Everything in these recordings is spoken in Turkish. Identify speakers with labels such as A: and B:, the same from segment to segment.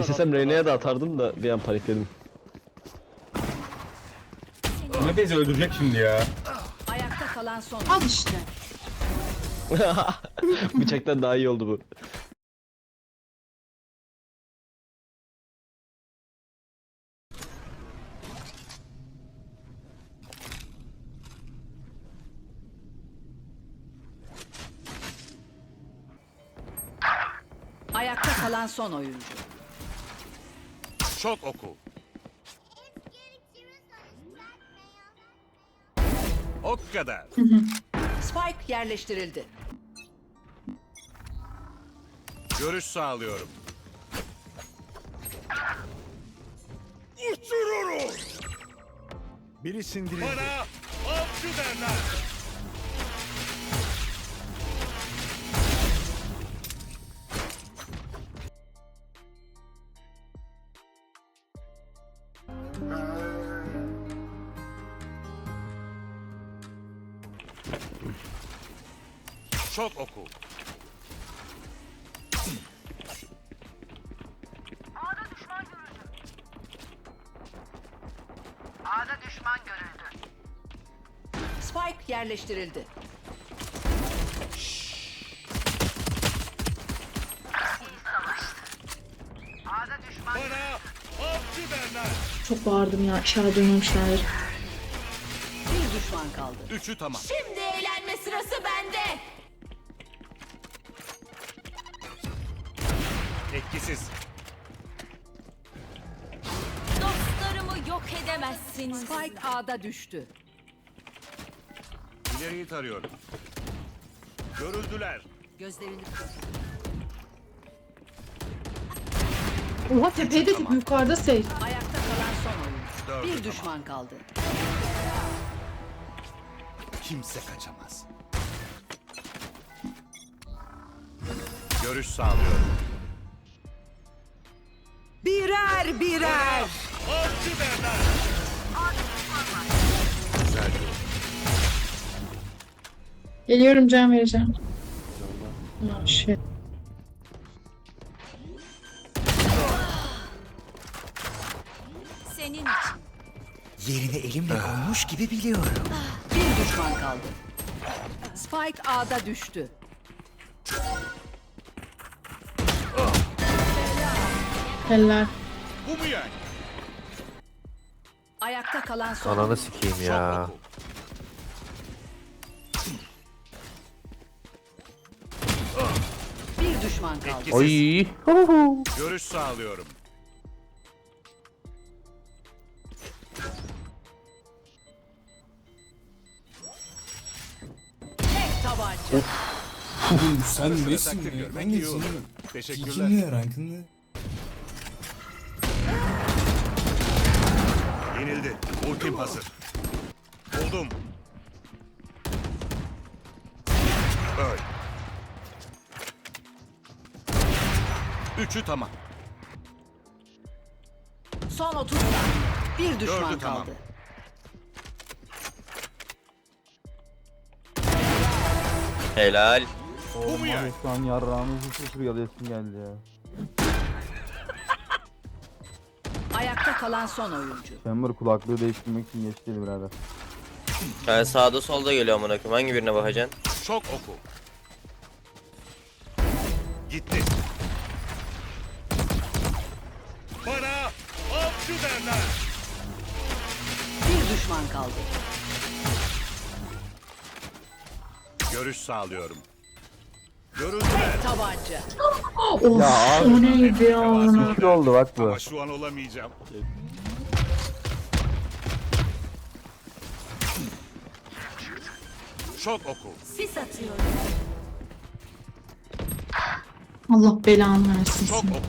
A: İstesem Reyna'ya da atardım da bir an panikledim.
B: Ne bizi öldürecek şimdi ya.
C: Ayakta kalan son.
D: Al işte.
A: Bıçaktan daha iyi oldu bu.
C: Ayakta kalan son oyuncu.
E: Çok oku. O kadar.
C: Spike yerleştirildi.
E: Görüş sağlıyorum. Uçururum.
F: Biri sindirildi.
E: Bana avcı derler. Çok oku.
C: Spike yerleştirildi.
E: Bana avcı derler.
D: Çok bağırdım ya. İnşallah duymamışlardır.
C: Bir düşman kaldı.
E: Üçü tamam.
G: Şimdi eğlenme sırası bende.
E: Etkisiz.
G: Dostlarımı yok edemezsiniz.
C: Spike A'da düştü.
E: İleriyi tarıyorum. Görüldüler.
C: Gözlerini
D: Oha tepeye de tip yukarıda sey.
C: Ayakta kalan son oyuncu.
E: Dördü
C: Bir
E: tamam.
C: düşman kaldı.
E: Kimse kaçamaz. Görüş sağlıyorum.
C: Birer birer.
E: Avcı. Güzel yol.
D: Geliyorum can vereceğim. Oh shit.
G: Senin için.
H: Yerini elimle koymuş gibi biliyorum.
C: Bir düşman kaldı. Spike A'da düştü.
D: Helal.
C: Ayakta kalan son
I: Ananı sikeyim ya.
C: Bir düşman kaldı.
I: Oy.
E: Görüş sağlıyorum.
C: Tek tabanca.
J: Sen nesin ya? Ben
E: iyi
J: nesin?
E: Teşekkürler.
J: Kimle rankın ne?
E: Yenildi. Ultim hazır. Buldum. Öl. Üçü tamam.
C: Son 30 saniye. Bir düşman
E: Dördü tamam.
C: kaldı.
I: Helal.
E: Bu mu yani?
B: Şu an yarrağımızı sıfır yalayasın geldi ya.
C: Ayakta kalan son oyuncu.
B: Chamber kulaklığı değiştirmek için geçti birader.
I: Ben sağda solda geliyor amına koyayım. Hangi birine bakacaksın?
E: Çok oku. Gitti. Bana avcı derler.
C: Bir düşman kaldı.
E: Görüş sağlıyorum. Görüldüler.
C: Tabanca.
D: Of o neydi ya?
B: Ne oldu bak bu.
E: Ama şu an olamayacağım. Çok oku.
G: sis atıyorum.
D: Allah belanı versin seni.
E: oku.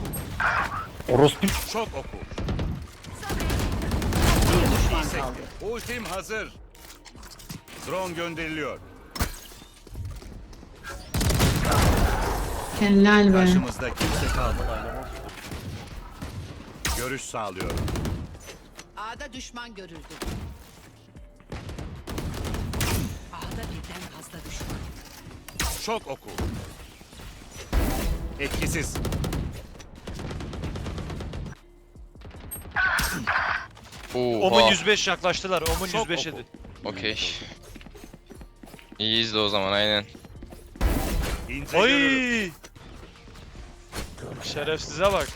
I: Orospu.
E: Çok oku.
C: Bir düşman kaldı.
E: Ultim hazır. Drone gönderiliyor.
D: Helal be.
E: Karşımızda kimse kalmadı. Görüş sağlıyorum.
C: A'da düşman görüldü. A'da birden fazla düşman.
E: Şok oku. Etkisiz.
K: Oha.
L: Omun 105 yaklaştılar. Omun
E: Çok
L: 105
E: oku.
L: edin.
K: Okey. İyiyiz de o zaman aynen.
E: İnce Ay!
L: görürüm. Şerefsize bak.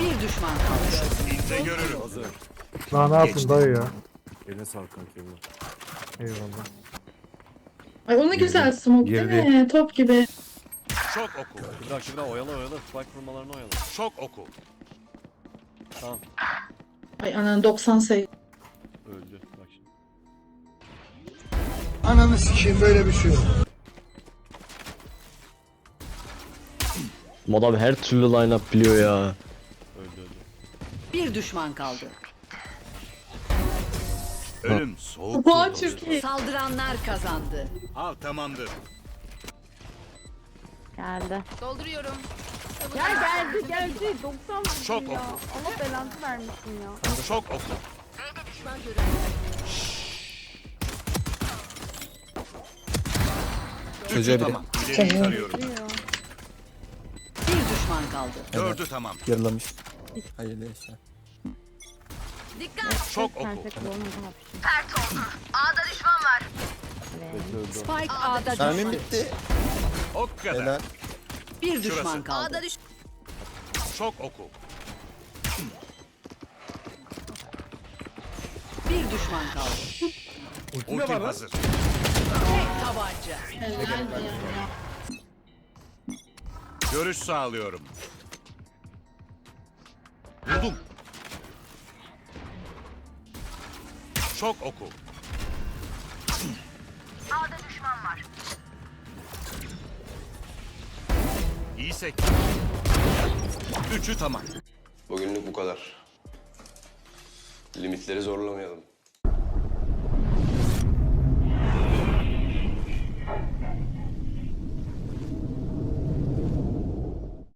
C: Bir düşman kaldı.
E: İnce görürüm.
F: Daha ne yaptın dayı ya? Eline sağlık kanka Eyvallah.
D: Ay o ne güzel smoke değil mi? Top gibi.
E: Çok oku.
A: Bir dakika bir daha oyala oyala. Spike vurmalarını oyala.
E: Çok oku.
D: Ay anan 90 sayı.
A: Öldü.
F: Ananı sikeyim böyle bir şey yok.
A: Mod abi her türlü line up biliyor ya. Öldü öldü.
C: Bir düşman kaldı.
E: Ölüm soğuk.
D: Oha çok iyi.
C: Saldıranlar kazandı.
E: Al tamamdır.
G: Geldi. Dolduruyorum.
D: Ya geldi geldi 90
E: Çok oku.
D: Allah belanı vermesin ya.
E: Çok oku. İleriyi tarıyorum.
C: Bir düşman kaldı.
E: Dördü tamam.
J: Yarılamış. Hayırlı işler.
G: Dikkat.
E: Çok oku.
C: Spike A'da
J: Mermim
C: düştü.
J: bitti.
E: O kadar.
J: Helal.
C: Bir düşman
E: Şurası.
C: kaldı.
G: A'da düş.
E: Çok oku.
C: Bir düşman kaldı.
E: Ultim hazır.
C: Tek tabanca.
E: Görüş sağlıyorum. Buldum. Çok oku. A'da düşman var. İyi sekti. Üçü tamam.
K: Bugünlük bu kadar. Limitleri zorlamayalım.